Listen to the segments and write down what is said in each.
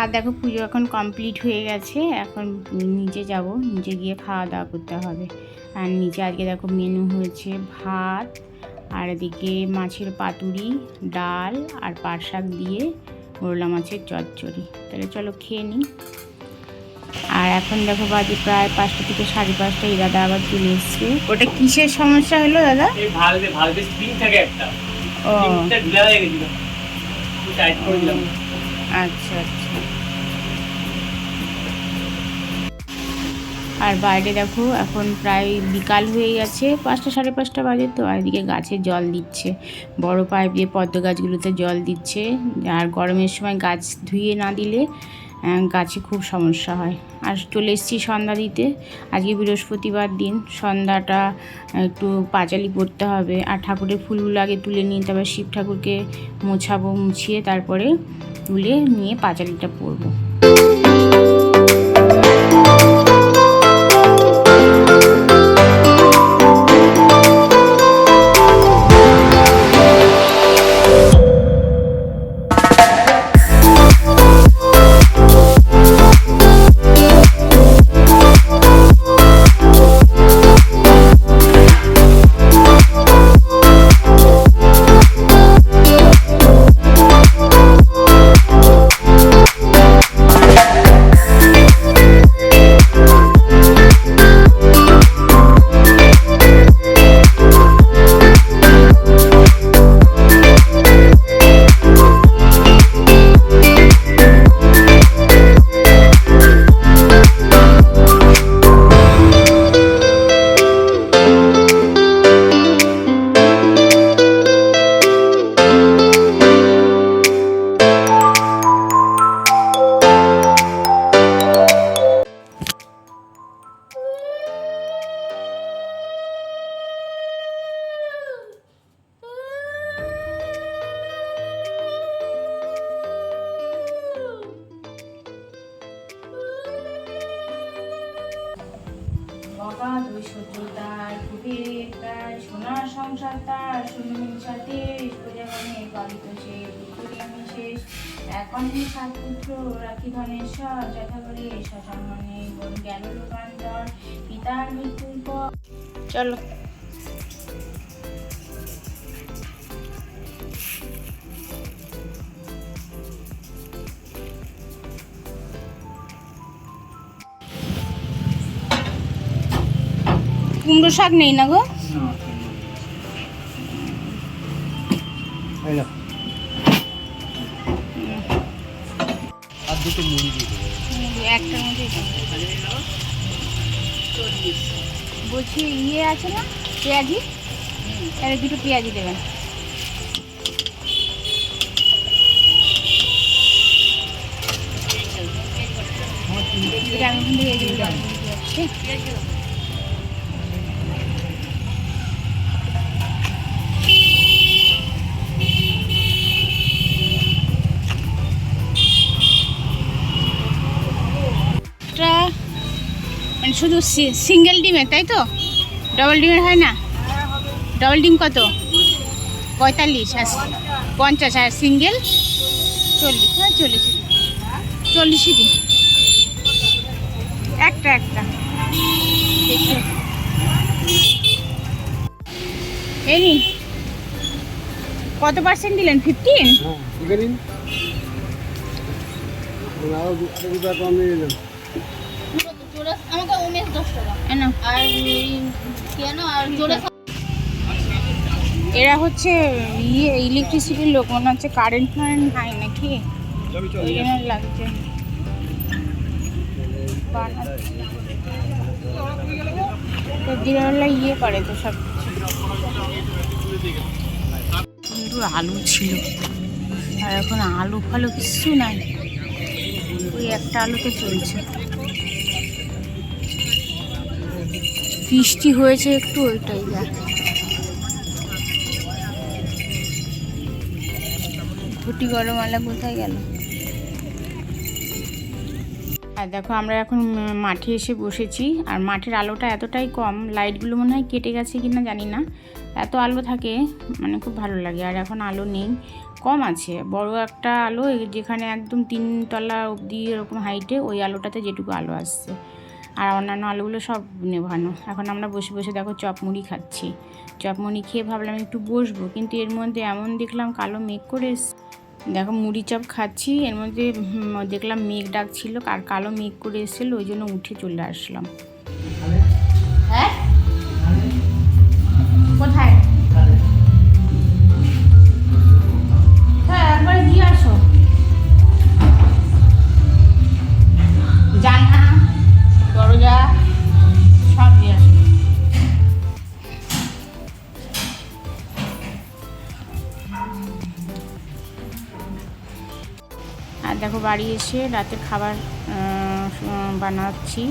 আর দেখো পুজো এখন কমপ্লিট হয়ে গেছে এখন নিচে যাব নিচে গিয়ে খাওয়া দাওয়া করতে হবে। আর নিচে আজকে দেখো মেনু হয়েছে ভাত আর এদিকে মাছের পাতুরি ডাল আর পাট শাক দিয়ে মোরলা মাছের চচ্চড়ি। তাহলে চলো খেয়ে নিই। আর এখন দেখো বাজে প্রায় পাঁচটা থেকে সাড়ে পাঁচটা এই দাদা আবার চলে এসছে। ওটা কিসের সমস্যা হলো দাদা? ও আচ্ছা আচ্ছা। আর বাইরে দেখো, এখন প্রায় বিকাল হয়ে গেছে পাঁচটা সাড়ে পাঁচটা বাজে তো, আর এদিকে গাছে জল দিচ্ছে। বড় পাইপ দিয়ে পদ্ম গাছগুলোতে জল দিচ্ছে, আর গরমের সময় গাছ ধুয়ে না দিলে গাছে খুব সমস্যা হয়। আর চলে এসেছি সন্ধ্যা দিতে, আজকে বৃহস্পতিবার দিন, সন্ধ্যাটা একটু পাঁচালি পড়তে হবে, আর ঠাকুরের ফুলগুলো আগে তুলে নিয়ে, তারপর শিব ঠাকুরকে মোছাবো, মুছিয়ে তারপরে তুলে নিয়ে পাঁচালিটা পরবো। তার সোনার সংসার তার শুনুন সাথে প্রজাগণে পালিত সে আমি শেষ। এখন সাত পুত্র, রাখি ধনেশ্বর যথা করে শ্মশানে বোন গেল লোকান্তর পিতার মৃত্যুর চলো। কুমড়ো শাক নেই না গো? আর দুটো মুড়ি দিয়ে দেবো। একটার মধ্যে বলছি ইয়ে আছে না? পেঁয়াজি? তাহলে দুটো পেঁয়াজি দেবেন। আমি কিন্তু শুধু সিঙ্গেল ডিমের তাই তো? ডবল ডিমের হয় না? ডবল ডিম কত? পঁয়তাল্লিশ আর পঞ্চাশ, আর সিঙ্গেল? চল্লিশ হ্যাঁ চল্লিশ চল্লিশই দিন। একটা একটা। এই কত পার্সেন্ট দিলেন? ফিফটিন এরা হচ্ছে ইয়ে ইলেকট্রিসিটির লোক মনে হচ্ছে কারেন্ট ফারেন্ট নাই নাকি? লাগছে। দিনেরবেলা ইয়ে করে তো সব আলু ছিল। আর এখন আলু ফালু কিছু নাই। ওই একটা আলুতে চলছে। বৃষ্টি হয়েছে একটু, ওইটাই গরম আলা কোথায় গেল? আর দেখো, আমরা এখন মাঠে এসে বসেছি। আর মাঠের আলোটা এতটাই কম, লাইটগুলো মনে হয় কেটে গেছে কি না জানি না। এত আলো থাকে মানে খুব ভালো লাগে। আর এখন আলো নেই, কম আছে। বড় একটা আলো যেখানে একদম তিন তলা অবধি এরকম হাইটে ওই আলোটাতে যেটুকু আলো আসছে। আর অন্যান্য আলুগুলো সব নেভানো। এখন আমরা বসে বসে দেখো চপ মুড়ি খাচ্ছি। চপ মুড়ি খেয়ে ভাবলাম একটু বসবো, কিন্তু এর মধ্যে এমন দেখলাম কালো মেঘ করে দেখো মুড়ি চপ খাচ্ছি, এর মধ্যে দেখলাম মেঘ ডাকছিল আর কালো মেঘ করে এসেছিল, ওই জন্য উঠে চলে আসলাম। দেখো বাড়ি এসে রাতের খাবার বানাচ্ছি।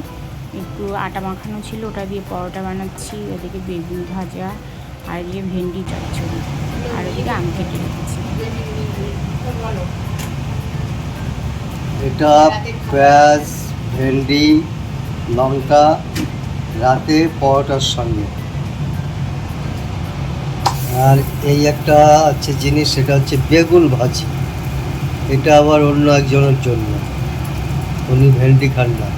একটু আটা মাখানো ছিল, ওটা দিয়ে পরোটা বানাচ্ছি। ওদিকে বেগুন ভাজা আর এদিকে ভেন্ডি চচ্চড়ি আর ওদিকে আম কেটে রেখেছি। এটা পেঁয়াজ, ভেন্ডি, লঙ্কা, রাতে পরোটার সঙ্গে। আর এই একটা আছে জিনিস, সেটা হচ্ছে বেগুন ভাজি। এটা আবার অন্য একজনের জন্য। উনি ভেন্ডি খান না।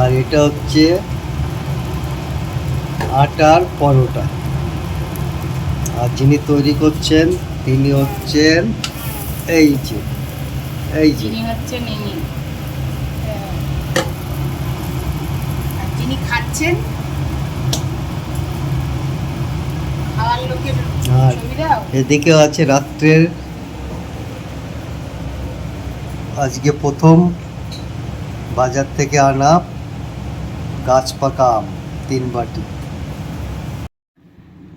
আর এটা হচ্ছে আটার পরোটা। আর যিনি তৈরি করছেন তিনি হচ্ছেন এই যে এই যে। যিনি যিনি খাচ্ছেন খাওয়ার লোকের আর ছবি দাও এদিকে আছে রাত্রের আজকে প্রথম বাজার থেকে আনা গাছ পাকা আম তিন বাটি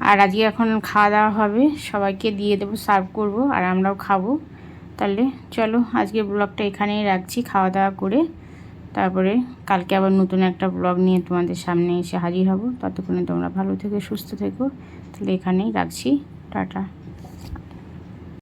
আর আজকে এখন খাওয়া দাওয়া হবে, সবাইকে দিয়ে দেবো, সার্ভ করব, আর আমরাও খাব। তাহলে চলো, আজকে ব্লগটা এখানেই রাখছি, খাওয়া দাওয়া করে। তারপরে কালকে আবার নতুন একটা ব্লগ নিয়ে তোমাদের সামনে এসে হাজির হব। ততক্ষণে তোমরা ভালো থেকো, সুস্থ থেকো। তাহলে এখানেই রাখছি। 这儿。